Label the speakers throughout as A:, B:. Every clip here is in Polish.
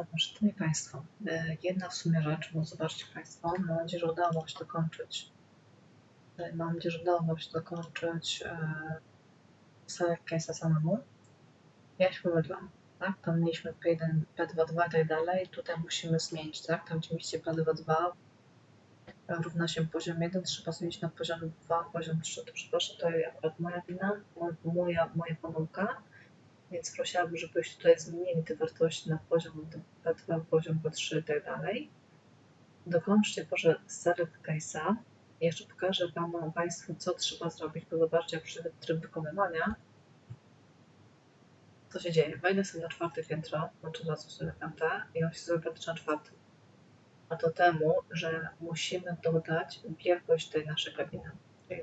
A: Dobra, Szanowni Państwo, e, jedna w sumie rzecz, bo zobaczcie Państwo, mam nadzieję, że udało się dokończyć. e, Mam nadzieję, że udało się dokończyć e, case'a samemu. Ja się pomyliłam, tak? Tam mieliśmy P1, P22 i tak dalej. Tutaj musimy zmienić, tak? Tam gdzie mieliście P22 równa się poziom 1, trzeba zmienić na poziom 2, poziom 3. To przepraszam, to akurat moja wina, mo- moja, moja pomyłka. Więc prosiłabym, żebyście tutaj zmienili te wartości na poziom P2, poziom P3 i tak dalej. Dokończcie proszę select case'a. Jeszcze pokażę Wam, Państwu, co trzeba zrobić, bo zobaczcie, jak przyjdę tryb wykonywania. Co się dzieje? Wejdę sobie na czwarte piętro, znaczy zaraz sobie piąte i on się sobie na czwartym. A to temu, że musimy dodać wielkość tej naszej kabiny.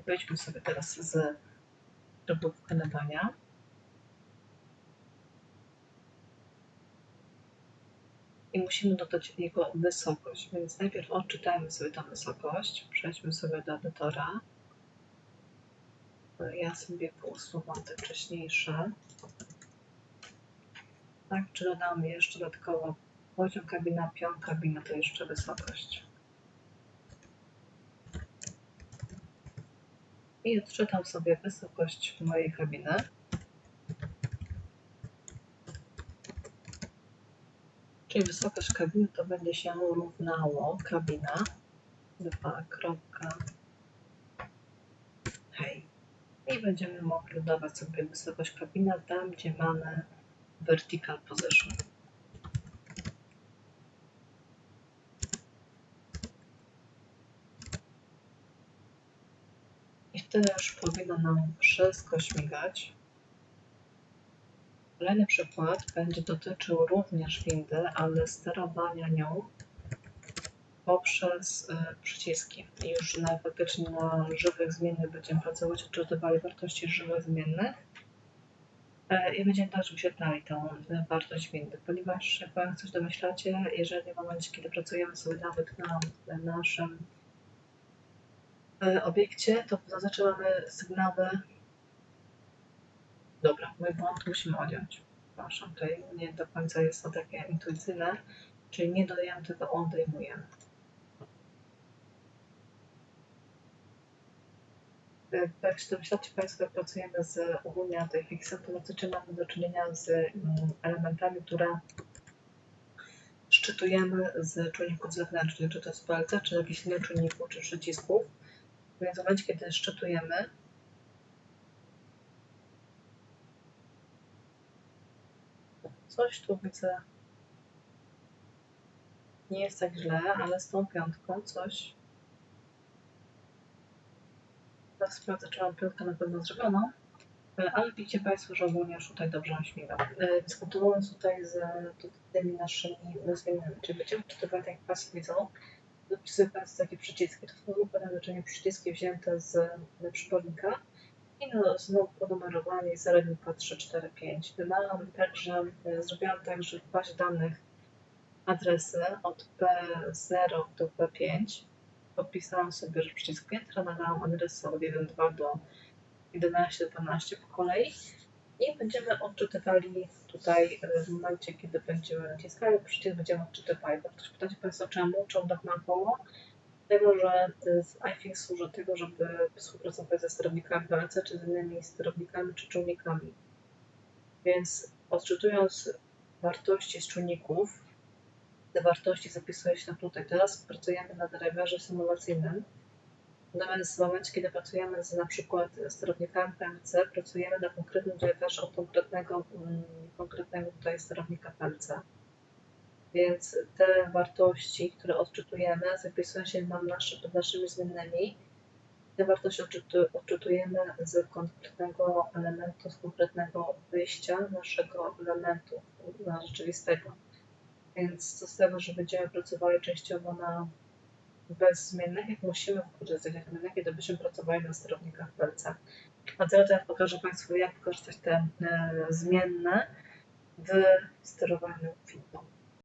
A: Wejdźmy sobie teraz z trybu wykonywania. I musimy dodać jego wysokość. Więc najpierw odczytajmy sobie tą wysokość. Przejdźmy sobie do edytora. Ja sobie pousuwam te wcześniejsze. Tak, czy dodamy jeszcze dodatkowo poziom kabina, pion kabina, to jeszcze wysokość. I odczytam sobie wysokość mojej kabiny. Czyli wysokość kabiny to będzie się równało kabina 2. Hej. I będziemy mogli dodawać sobie wysokość kabina tam, gdzie mamy vertical position. I wtedy już powinno nam wszystko śmigać. Kolejny przykład będzie dotyczył również windy, ale sterowania nią poprzez y, przyciski. Już na, faktycznie na żywych zmiennych będziemy pracować, odczytywali wartości żywych zmiennych e, i będziemy też wyświetlali tą y, wartość windy, ponieważ jak Państwo coś domyślacie, jeżeli w momencie, kiedy pracujemy sobie nawet na, na naszym obiekcie, to zazwyczaj mamy sygnały Dobra, mój błąd musimy odjąć. Przepraszam, tutaj nie do końca jest to takie intuicyjne, czyli nie dodajemy, tylko odejmujemy. Jak się domyślacie Państwo, pracujemy z ogólnie antyfixem, to zazwyczaj mamy do czynienia z mm, elementami, które szczytujemy z czujników zewnętrznych, czy to jest palca, czy jakichś innych czujników, czy przycisków. Więc w momencie, kiedy szczytujemy, Coś tu widzę. Nie jest tak źle, ale z tą piątką coś. Teraz sprawdzę, czy mam piątkę na pewno zrobioną. E, Ale widzicie Państwo, że ogólnie już tutaj dobrze on. E, Więc kontynuując tutaj z tymi naszymi czyli będziemy czytywać, tak jak Państwo widzą, dopisuję Państwu takie przyciski. To są na leczenie przyciski wzięte z e, przypomnika. I no, znowu ponumerowanie 0, 2, 3, 4, 5. Dodałam także, e, zrobiłam tak, że w bazie danych adresy od P0 do P5 podpisałam sobie, przycisk piętra, nadałam adresy od 1, 2 do 11, 12 po kolei i będziemy odczytywali tutaj e, w momencie, kiedy będziemy naciskali przycisk, będziemy odczytywali. Ktoś pytacie Państwo czemu, czemu tak naokoło? Dlatego, że iFix służy tego, żeby współpracować ze sterownikami PLC, czy z innymi sterownikami, czy czujnikami. Więc odczytując wartości z czujników, te wartości zapisuje się tutaj. Teraz pracujemy na driverze symulacyjnym. Natomiast w momencie, kiedy pracujemy z na przykład sterownikami PLC, pracujemy na konkretnym driverze od konkretnego, mm, konkretnego tutaj sterownika PLC. Więc te wartości, które odczytujemy, zapisują się nam nasze, pod naszymi zmiennymi. Te wartości odczytu, odczytujemy z konkretnego elementu, z konkretnego wyjścia naszego elementu na rzeczywistego. Więc co z tego, że będziemy pracowali częściowo na bezzmiennych, jak musimy wykorzystać jak zmienne, kiedy byśmy pracowali na sterownikach PLC. A teraz ja pokażę Państwu, jak wykorzystać te e, zmienne w sterowaniu windą.